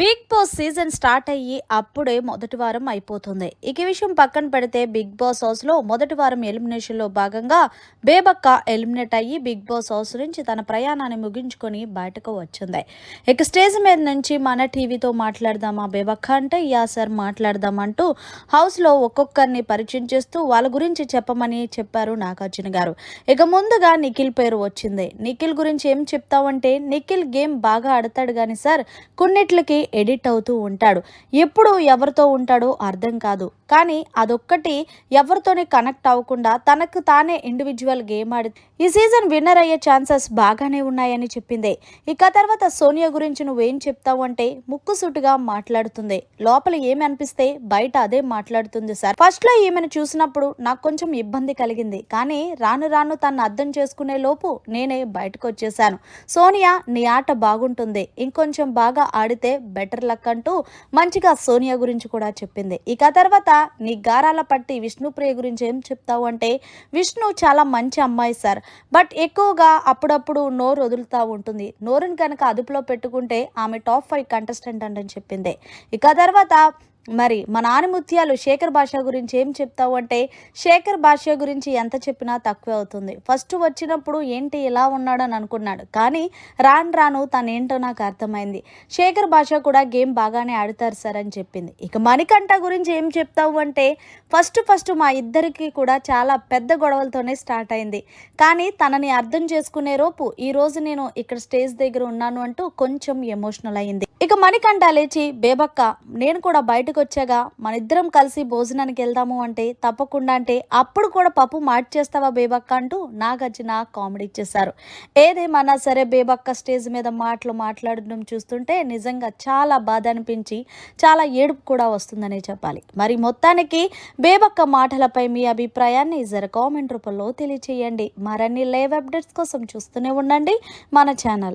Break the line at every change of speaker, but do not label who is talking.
Big boss season start అయ్యి అప్పుడే మొదటి వారం అయిపోతుంది. ఇక విషయం పక్కన పెడితే బిగ్ బాస్ హౌస్లో మొదటి వారం ఎలిమినేషన్లో భాగంగా బేబక్క ఎలిమినేట్ అయ్యి బిగ్ బాస్ హౌస్ నుంచి తన ప్రయాణాన్ని ముగించుకొని బయటకు వచ్చింది. ఇక స్టేజ్ మీద నుంచి మన టీవీతో మాట్లాడదామా బేబక్క అంటే యా సార్ మాట్లాడదామంటూ హౌస్లో ఒక్కొక్కరిని పరిచయం చేస్తూ వాళ్ళ గురించి చెప్పమని చెప్పారు నాగార్జున గారు. ఇక ముందుగా నిఖిల్ పేరు వచ్చింది. నిఖిల్ గురించి ఏం చెప్తావంటే నిఖిల్ గేమ్ బాగా ఆడతాడు కానీ సార్ కొన్నిట్లకి ఎడిట్ అవుతూ ఉంటాడు. ఎప్పుడు ఎవరితో ఉంటాడో అర్థం కాదు. కానీ అదొక్కటి ఎవరితోనే కనెక్ట్ అవ్వకుండా తనకు తానే ఇండివిజువల్ గేమ్ ఆడి ఈ సీజన్ విన్నర్ అయ్యే ఛాన్సెస్ బాగానే ఉన్నాయని చెప్పింది. ఇక తర్వాత సోనియా గురించి నువ్వేం చెప్తావు అంటే ముక్కుసూటిగా మాట్లాడుతుంది. లోపల ఏమి అనిపిస్తే బయట అదే మాట్లాడుతుంది సార్. ఫస్ట్లో ఈమెను చూసినప్పుడు నాకు కొంచెం ఇబ్బంది కలిగింది. కానీ రాను రాను తను అర్థం చేసుకునే లోపు నేనే బయటకు వచ్చేసాను సోనియా నీ ఆట బాగుంటుంది. ఇంకొంచెం బాగా ఆడితే బెటర్ లక్ అంటూ మంచిగా సోనియా గురించి కూడా చెప్పింది. ఇక తర్వాత నీ గారాల పట్టి విష్ణుప్రియ గురించి ఏం చెప్తావు అంటే విష్ణు చాలా మంచి అమ్మాయి సార్. బట్ ఎక్కువగా అప్పుడప్పుడు నోరు వదులుతూ ఉంటుంది. నోరుని కనుక అదుపులో పెట్టుకుంటే ఆమె టాప్ ఫైవ్ కంటెస్టెంట్ అంటని చెప్పింది. ఇక తర్వాత మరి మా నానిముత్యాలు శేఖర్ భాష గురించి ఏం చెప్తావు అంటే శేఖర్ భాష గురించి ఎంత చెప్పినా తక్కువే అవుతుంది. ఫస్ట్ వచ్చినప్పుడు ఏంటి ఇలా ఉన్నాడని అనుకున్నాడు. కానీ రాను రాను తను ఏంటో నాకు అర్థమైంది. శేఖర్ భాష కూడా గేమ్ బాగానే ఆడతారు సార్ అని చెప్పింది. ఇక మణికంఠ గురించి ఏం చెప్తావు అంటే ఫస్ట్ ఫస్ట్ మా ఇద్దరికి కూడా చాలా పెద్ద గొడవలతోనే స్టార్ట్ అయింది. కానీ తనని అర్థం చేసుకునే రోపు ఈ రోజు నేను ఇక్కడ స్టేజ్ దగ్గర ఉన్నాను అంటూ కొంచెం ఎమోషనల్ అయింది. ఇక మణికంఠ లేచి బేబక్క నేను కూడా బయట బయటకు వచ్చాగా మన ఇద్దరం కలిసి భోజనానికి వెళ్దాము అంటే తప్పకుండా అంటే అప్పుడు కూడా పప్పు మార్చేస్తావా బేబక్క అంటూ నాగార్జున కామెడీ చేశారు ఏదేమన్నా సరే బేబక్క స్టేజ్ మీద మాటలు మాట్లాడడం చూస్తుంటే నిజంగా చాలా బాధ అనిపించి చాలా ఏడుపు కూడా వస్తుందనే చెప్పాలి. మరి మొత్తానికి బేబక్క మాటలపై మీ అభిప్రాయాన్ని జర కామెంట్ రూపంలో తెలియచేయండి. మరిన్ని లైవ్ అప్డేట్స్ కోసం చూస్తూనే ఉండండి మన ఛానల్.